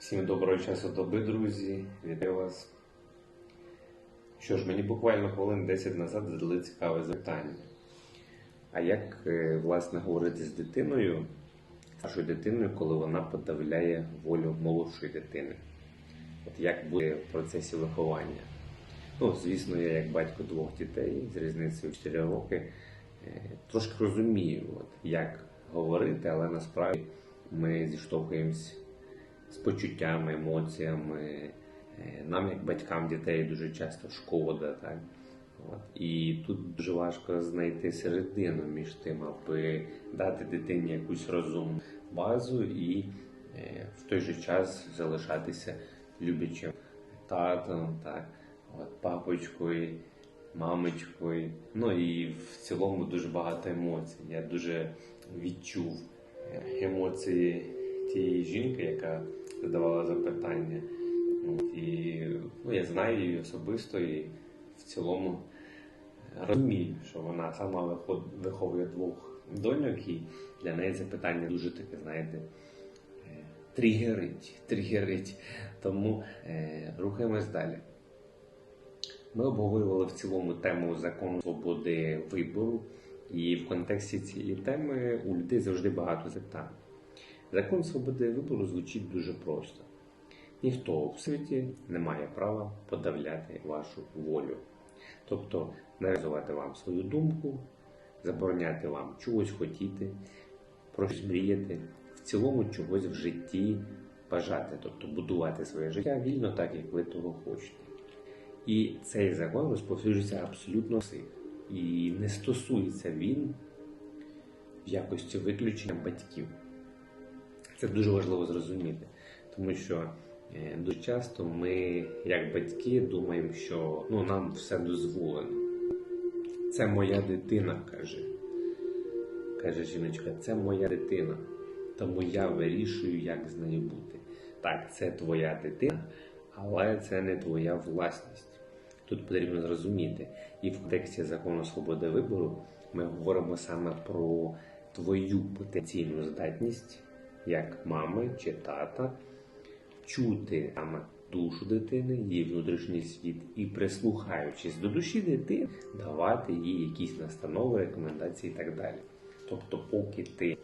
Всім доброго часу доби, друзі. Вітаю вас. Що ж, мені буквально хвилин 10 назад задали цікаве запитання. А як, е, власне, говорити з дитиною, вашою дитиною, коли вона подавляє волю молодшої дитини? От як буде в процесі виховання? Ну, звісно, я як батько двох дітей з різницею в 4 роки е, трошки розумію, от, як говорити, але насправді ми зіштовхуємось з почуттями, емоціями. Е, Нам, як батькам дітей, дуже часто шкода. Так? От. І тут дуже важко знайти середину між тим, аби дати дитині якусь розумну базу і е, в той же час залишатися люблячим татом, так? От, папочкою, мамочкою. Ну і в цілому дуже багато емоцій. Я дуже відчув е, емоції тієї жінки, яка задавала запитання. І ну, я знаю її особисто і в цілому розумію, що вона сама виховує двох доньок, і для неї це питання дуже таке, знаєте, е, тригерить, тригерить. Тому е, рухаємось далі. Ми обговорювали в цілому тему закону свободи вибору, і в контексті цієї теми у людей завжди багато запитань. Закон свободи вибору звучить дуже просто. Ніхто в світі не має права подавляти вашу волю. Тобто нав'язувати вам свою думку, забороняти вам чогось хотіти, про щось мріяти, в цілому чогось в житті бажати, тобто будувати своє життя вільно так, як ви того хочете. І цей закон розповсюджується абсолютно всіх. І не стосується він в якості виключення батьків. Це дуже важливо зрозуміти, тому що е, дуже часто ми, як батьки, думаємо, що ну, нам все дозволено. Це моя дитина, каже. Каже жіночка, це моя дитина. Тому я вирішую, як з нею бути. Так, це твоя дитина, але це не твоя власність. Тут потрібно зрозуміти. І в контексті закону свободи вибору ми говоримо саме про твою потенційну здатність як мами чи тата чути саме душу дитини, її внутрішній світ і прислухаючись до душі дитини, давати їй якісь настанови, рекомендації і так далі. Тобто, поки ти,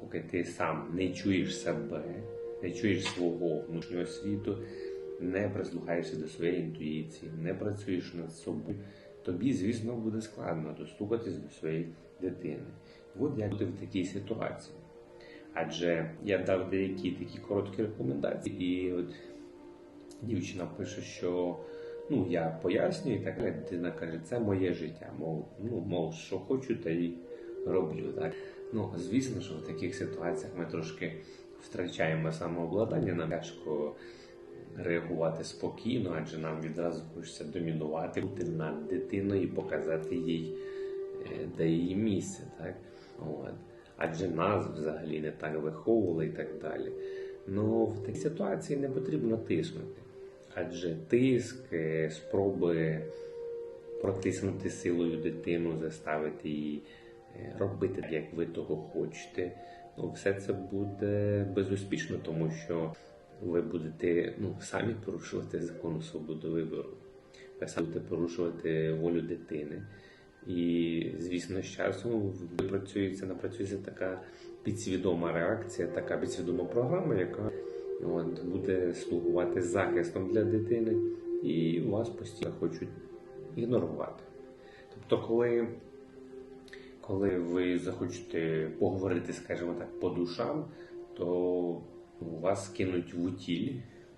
поки ти сам не чуєш себе, не чуєш свого внутрішнього світу, не прислухаєшся до своєї інтуїції, не працюєш над собою, тобі, звісно, буде складно достукатись до своєї дитини. От як бути в такій ситуації. Адже я дав деякі такі короткі рекомендації, і от дівчина пише, що ну я пояснюю, і так. Дитина каже, це моє життя. Мов, ну, мов, що хочу, та й роблю. Так? Ну, звісно, що в таких ситуаціях ми трошки втрачаємо самообладнання, нам тяжко реагувати спокійно, адже нам відразу хочеться домінувати, бути над дитиною і показати їй, е, де її місце. Так? От. Адже нас взагалі не так виховували і так далі. Ну, в такій ситуації не потрібно тиснути. Адже тиск, е, спроби протиснути силою дитину, заставити її е, робити як ви того хочете, ну, все це буде безуспішно, тому що ви будете ну, самі порушувати закону свободи вибору. Ви самі будете порушувати волю дитини. І, звісно, з часом випрацюється, напрацюється така підсвідома реакція, така підсвідома програма, яка от, буде слугувати захистом для дитини, і вас постійно хочуть ігнорувати. Тобто, коли, коли ви захочете поговорити, скажімо так, по душам, то вас кинуть в утіль,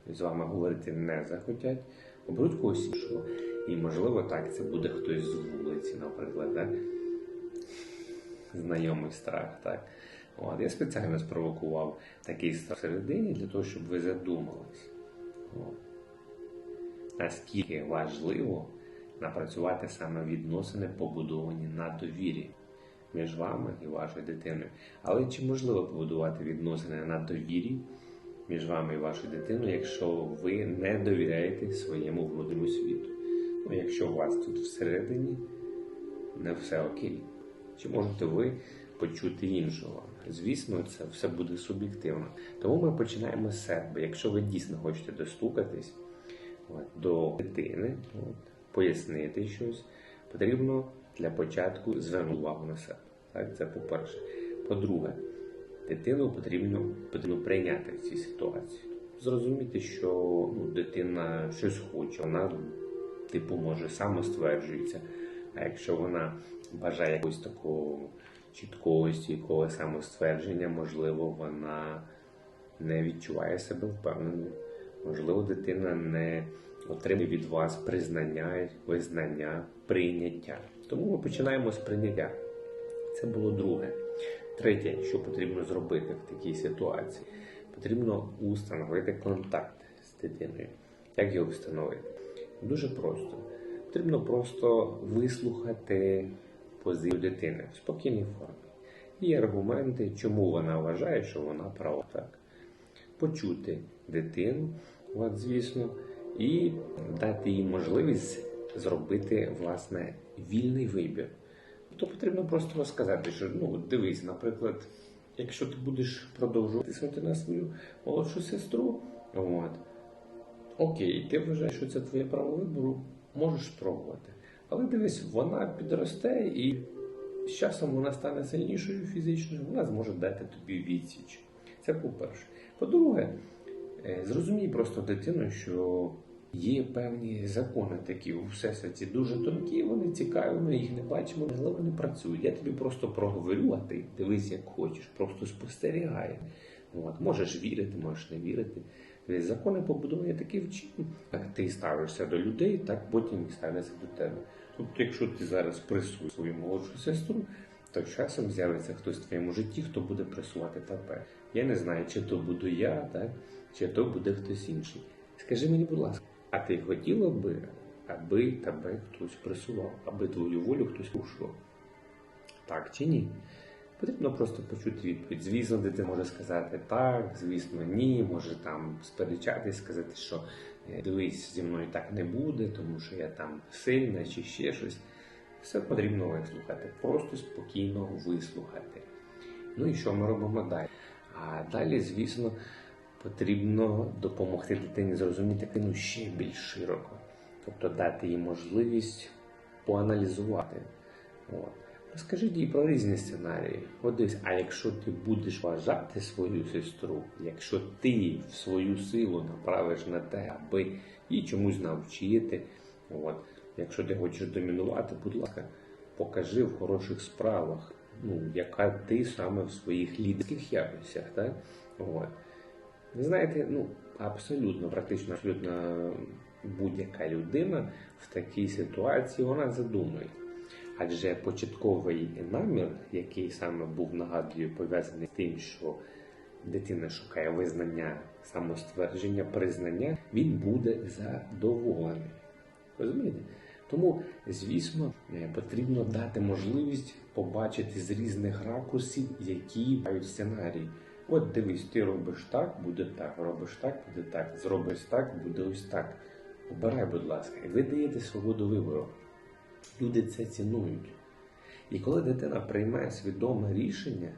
з вами говорити не захотять, оберуть когось іншого. І, можливо, так, це буде хтось з вулиці, наприклад, так? знайомий страх. так. От, я спеціально спровокував такий страх всередині для того, щоб ви задумались. Наскільки важливо напрацювати саме відносини, побудовані на довірі між вами і вашою дитиною. Але чи можливо побудувати відносини на довірі між вами і вашою дитиною, якщо ви не довіряєте своєму внутрішньому світу? Ну, якщо у вас тут всередині не все окей, чи можете ви почути іншого. Звісно, це все буде суб'єктивно. Тому ми починаємо з себе. Якщо ви дійсно хочете достукатись от, до дитини, от, пояснити щось, потрібно для початку звернути увагу на себе. Так, це по-перше. По-друге, дитину потрібно, потрібно прийняти в цій ситуації. Зрозуміти, що ну, дитина щось хоче, вона, типу, може самостверджується. А якщо вона бажає якогось такого чіткого, стійкого самоствердження, можливо, вона не відчуває себе впевненою. Можливо, дитина не отримує від вас признання, визнання, прийняття. Тому ми починаємо з прийняття. Це було друге. Третє, що потрібно зробити в такій ситуації, потрібно установити контакт з дитиною. Як його встановити? Дуже просто. Потрібно просто вислухати позицію дитини в спокійній формі. Є аргументи, чому вона вважає, що вона права. Так. Почути дитину, от, звісно, і дати їй можливість зробити власне вільний вибір. То потрібно просто розказати, що ну дивись, наприклад, якщо ти будеш продовжувати тиснути на свою молодшу сестру, от, окей, ти вважаєш, що це твоє право вибору, можеш спробувати. Але дивись, вона підросте і з часом вона стане сильнішою фізичною, вона зможе дати тобі відсіч. Це по-перше. По-друге, е, зрозумій просто дитину, що є певні закони такі у всесвіті дуже тонкі, вони цікаві, ми їх не бачимо, але вони працюють. Я тобі просто проговорю, а ти дивись, як хочеш, просто спостерігай. От, можеш вірити, можеш не вірити. Тобто Закони побудовані таким чином, як ти ставишся до людей, так потім і ставляться до тебе. Тобто, якщо ти зараз пресуєш свою молодшу сестру, то часом з'явиться хтось в твоєму житті, хто буде пресувати тебе. Я не знаю, чи то буду я, так? чи то буде хтось інший. Скажи мені, будь ласка, а ти хотіла би, аби тебе хтось пресував, аби твою волю хтось слушав? Так чи ні? Потрібно просто почути відповідь. Звісно, дитина може сказати так, звісно, ні, може там сперечатись, сказати, що е, дивись, зі мною так не буде, тому що я там сильна чи ще щось. Все потрібно вислухати, просто спокійно вислухати. Ну і що ми робимо далі? А далі, звісно, потрібно допомогти дитині зрозуміти кину ще більш широко, тобто дати їй можливість поаналізувати. От. Розкажіть їй про різні сценарії. От дивись, а якщо ти будеш вважати свою сестру, якщо ти свою силу направиш на те, аби її чомусь навчити, от, якщо ти хочеш домінувати, будь ласка, покажи в хороших справах, ну, яка ти саме в своїх лідерських якостях. Так? От. Знаєте, ну, абсолютно, практично абсолютно будь-яка людина в такій ситуації вона задумує. Адже початковий намір, який саме був нагадую, пов'язаний з тим, що дитина шукає визнання, самоствердження, признання, він буде задоволений. Розумієте? Тому, звісно, е, потрібно дати можливість побачити з різних ракурсів, які мають сценарій. От дивись, ти робиш так, буде так, робиш так, буде так, зробиш так, буде ось так. Обирай, будь ласка, і ви даєте свободу вибору. Люди це цінують. І коли дитина приймає свідоме рішення,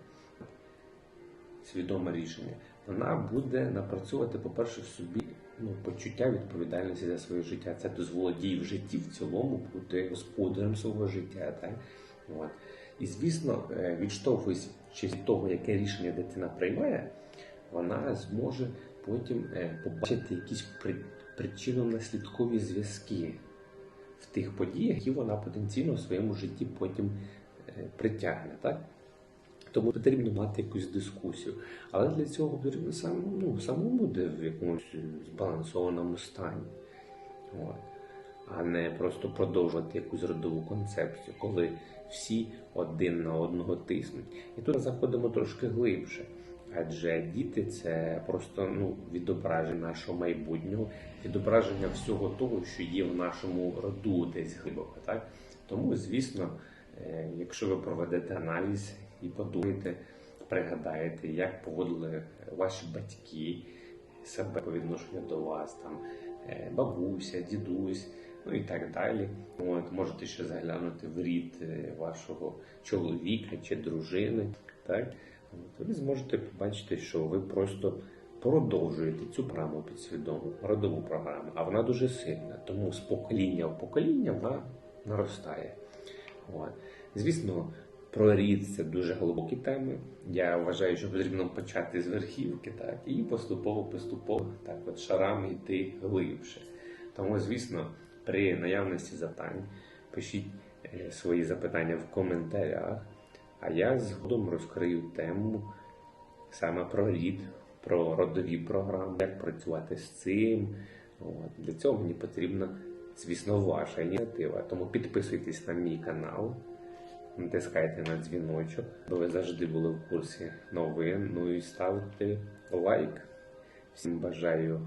свідоме рішення, вона буде напрацьовувати, по-перше, в собі ну, почуття відповідальності за своє життя. Це дозволить їй в житті в цілому бути господарем свого життя. Так? От. І, звісно, е, відштовхуючись від того, яке рішення дитина приймає, вона зможе потім е, побачити якісь причинно-наслідкові зв'язки в тих подіях, які вона потенційно в своєму житті потім е, притягне. Так? Тому потрібно мати якусь дискусію. Але для цього потрібно сам, ну, самому бути в якомусь збалансованому стані. От. А не просто продовжувати якусь родову концепцію, коли всі один на одного тиснуть. І тут заходимо трошки глибше. Адже діти це просто ну, відображення нашого майбутнього, відображення всього того, що є в нашому роду десь глибоко. Так? Тому, звісно, е, якщо ви проведете аналіз і подумаєте, пригадаєте, як поводили ваші батьки себе по відношенню до вас, там е, бабуся, дідусь, ну і так далі. От, можете ще заглянути в рід е, вашого чоловіка чи дружини. Так? От, ви зможете побачити, що ви просто продовжуєте цю програму підсвідому, родову програму, а вона дуже сильна. Тому з покоління в покоління вона наростає. От. Звісно, про рід це дуже глибокі теми. Я вважаю, що потрібно почати з верхівки, так, і поступово-поступово так, от шарами йти глибше. Тому, звісно, при наявності запитань пишіть е, свої запитання в коментарях, а я згодом розкрию тему саме про рід, про родові програми, як працювати з цим. От. Для цього мені потрібна, звісно, ваша ініціатива. Тому підписуйтесь на мій канал, натискайте на дзвіночок, бо ви завжди були в курсі новин. Ну і ставте лайк. Всім бажаю.